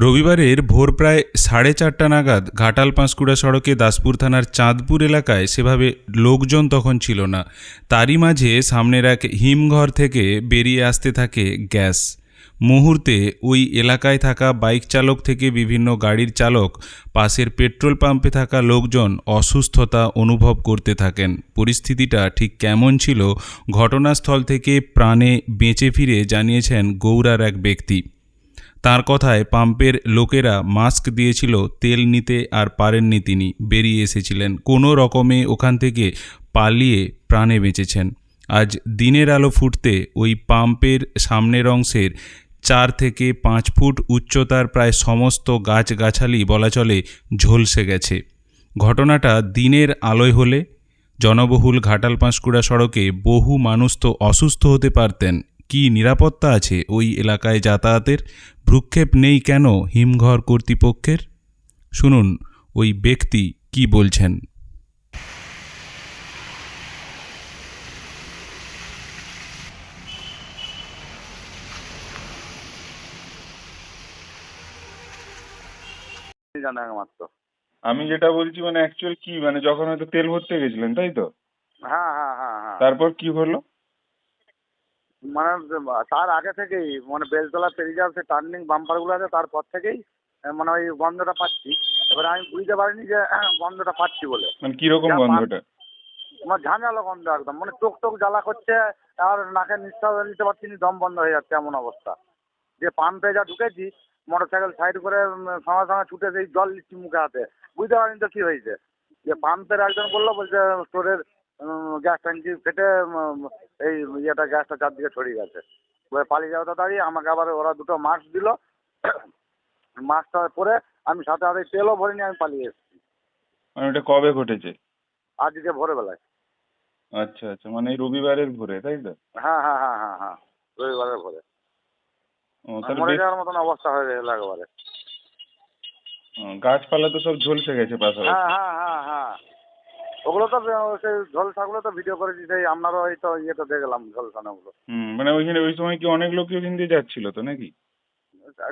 রবিবারের ভোর প্রায় সাড়ে চারটা নাগাদ ঘাটাল পাঁশকুড়া সড়কে দাসপুর থানার চাঁদপুর এলাকায় সেভাবে লোকজন তখন ছিল না। তারই মাঝে সামনের এক হিমঘর থেকে বেরিয়ে আসতে থাকে গ্যাস। মুহূর্তে ওই এলাকায় থাকা বাইক চালক থেকে বিভিন্ন গাড়ির চালক, পাশের পেট্রোল পাম্পে থাকা লোকজন অসুস্থতা অনুভব করতে থাকেন। পরিস্থিতিটা ঠিক কেমন ছিল ঘটনাস্থল থেকে প্রাণে বেঁচে ফিরে জানিয়েছেন গৌড়ার এক ব্যক্তি। তার কথায় পাম্পের লোকেরা মাস্ক দিয়েছিল, তেল নিতে আর পারেননি তিনি। বেরিয়ে এসেছিলেন। কোনো রকমে ওখান থেকে পালিয়ে প্রাণে বেঁচেছেন। আজ দিনের আলো ফুটতে ওই পাম্পের সামনের অংশের চার থেকে পাঁচ ফুট উচ্চতার প্রায় সমস্ত গাছগাছালি বলা চলে ঝলসে গেছে। ঘটনাটা দিনের আলোয় হলে জনবহুল ঘাটাল পাঁশকুড়া সড়কে বহু মানুষ তো অসুস্থ হতে পারতেন। কি নিরাপত্তা আছে ওই এলাকায় যাতায়াতের? ভ্রুক্ষেপ নেই কেন হিমঘর কর্তৃপক্ষের? শুনুন ওই ব্যক্তি কি বলছেন? জানে আমি যেটা বলছি মানে অ্যাকচুয়াল কি? মানে যখন হয়তো তেল ভরতে গেছিলেন তাই তো? হ্যাঁ হ্যাঁ হ্যাঁ হ্যাঁ। তারপর কি হলো? মানে তার আগে থেকেই মানে বেলতলা পেরিয়ে যাওয়ার যে টার্নিং বাম্পারগুলো আছে তারপর থেকেই মানে ওই গন্ধটা পাচ্ছি। এবারে আমি বুঝতে পারিনি যে আহ, গন্ধটা পাচ্ছি বলে। মানে কীরকম গন্ধটা? আমার ঝাঁঝালো গন্ধ একদম। মানে চোখ টোক জ্বালা করছে আর নাকে নিঃশ্বাস নিতে পারছি না দম বন্ধ হয়ে যাচ্ছে এমন অবস্থা। যে পাম্পে যা ঢুকেছি মোটর সাইকেল সাইড করে সঙ্গে সঙ্গে ছুটে সেই জল নিচ্ছি মুখে হাতে। বুঝতে পারিনি তো কি হয়েছে? যে পাম্পের একজন বলল বলছে স্টোরের গ্যাস ট্যাঙ্কি ফেটে এই ইয়েটা গ্যাসটা চারদিকে ছড়িয়ে গেছে। এবার পালিয়ে যাওয়াটা দাঁড়িয়ে আমাকে আবার ওরা দুটো মাস্ক দিল। মাস্কটা পরে আমি সাথে সাথে তেলও ভরিনি আমি পালিয়ে এসেছি। মানে ওটা কবে ঘটেছে? আজকে ভোরবেলায়। আচ্ছা আচ্ছা মানে রবিবারের ভোরে তাই তো? হ্যাঁ হ্যাঁ হ্যাঁ হ্যাঁ হ্যাঁ রবিবারের ভোরে। মরে যাওয়ার মতন অবস্থা হয়ে গেল একবারে। গাছপালা তো সব ঝলসে গেছে পাশাপাশি। হ্যাঁ হ্যাঁ হ্যাঁ হ্যাঁ। ওগুলো তো সেই ঝলসাগুলো তো ভিডিও করেছি সেই আপনারও এই তো ইয়েতে দেখলাম ঝলসানোগুলো হুম মানে ওইখানে ওই সময় কি অনেক লোক ওইখান দিয়ে যাচ্ছিল তো নাকি?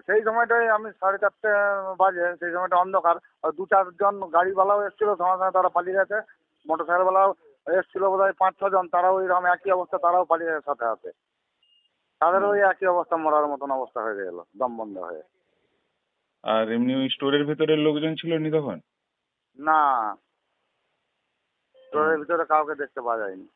সেই সময়টাই আমি সাড়ে চারটে বাজে সেই সময়টা অন্ধকার আর দু চারজন গাড়িওয়ালাও এসেছিল সঙ্গে সঙ্গে তারা পালিয়ে গেছে। মোটর সাইকেলওয়ালাও এসেছিল বোধ হয় পাঁচ ছজন তারাও ওইরকম একই অবস্থা তারাও পালিয়ে গেছে সাথে সাথে। তাদেরও ওই একই অবস্থা মরার মতন অবস্থা হয়ে গেল দম বন্ধ হয়ে। আর এমনি ওই স্টোরের ভেতরের লোকজন ছিল নি তখন? না। তো এর ভিতরে কাউকে দেখতে পাওয়া যায়নি